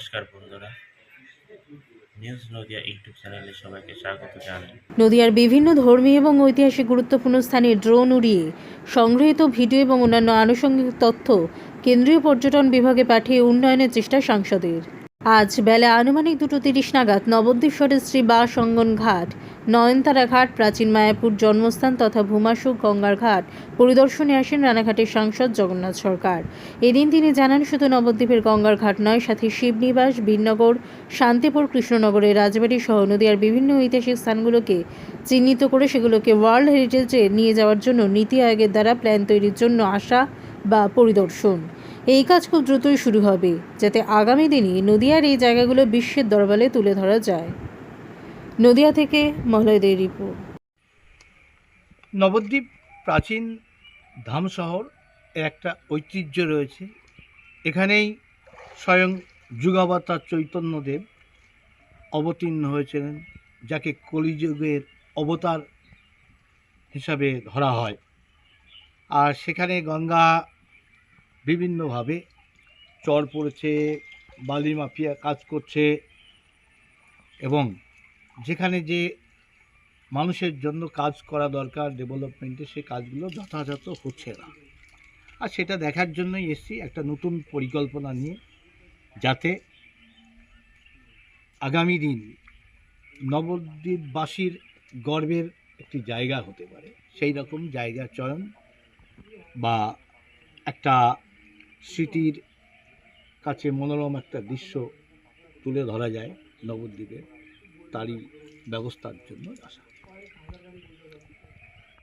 নমস্কার বন্ধুরা। News Nadia YouTube চ্যানেলে সবাইকে স্বাগত জানাই। নদিয়ার বিভিন্ন ধর্মীয় এবং ঐতিহাসিক গুরুত্বপূর্ণ স্থানে ড্রোন উড়িয়ে সংগৃহীত ভিডিও এবং অন্যান্য আনুষঙ্গিক তথ্য কেন্দ্রীয় পর্যটন বিভাগে পাঠিয়ে উন্নয়নের চেষ্টা সাংসদের। আজ বেলা আনুমানিক দুটো তিরিশ নাগাদ নবদ্বীপের শ্রী বাস অঙ্গন ঘাট, নয়নতারা ঘাট, প্রাচীন মায়াপুর জন্মস্থান তথা ভূমাসুক গঙ্গার ঘাট পরিদর্শনে আসেন রানাঘাটের সাংসদ জগন্নাথ সরকার। এদিন তিনি জানান, শুধু নবদ্বীপের গঙ্গার ঘাট নয়, সাথে শিবনিবাস, বীরনগর, শান্তিপুর, কৃষ্ণনগরের রাজবাড়ি সহ নদীয়ার বিভিন্ন ঐতিহাসিক স্থানগুলোকে চিহ্নিত করে সেগুলোকে ওয়ার্ল্ড হেরিটেজে নিয়ে যাওয়ার জন্য নীতি আয়োগের দ্বারা প্ল্যান তৈরির জন্য আসা বা পরিদর্শন। এই কাজ খুব দ্রুতই শুরু হবে, যাতে আগামী দিনে নদিয়ার এই জায়গাগুলো বিশ্বের দরবারে তুলে ধরা যায়। নদিয়া থেকে মলয়দের রিপোর্ট। নবদ্বীপ প্রাচীন ধাম শহর এর একটা ঐতিহ্য রয়েছে। এখানেই স্বয়ং যুগাবতার চৈতন্যদেব অবতীর্ণ হয়েছিলেন, যাকে কলিযুগের অবতার হিসাবে ধরা হয়। আর সেখানে গঙ্গা বিভিন্নভাবে চর পড়েছে, বালি মাফিয়া কাজ করছে এবং যেখানে যে মানুষের জন্য কাজ করা দরকার ডেভেলপমেন্টে সে কাজগুলো যথাযথ হচ্ছে না। আর সেটা দেখার জন্যই এসছি একটা নতুন পরিকল্পনা নিয়ে যাতে আগামী দিন নবদ্বীপবাসীর গর্বের একটি জায়গা হতে পারে। সেই রকম জায়গা চয়ন বা একটা স্মৃতির কাছে মনোরম একটা দৃশ্য তুলে ধরা যায় নবদ্বীপে তারই ব্যবস্থার জন্য আসা।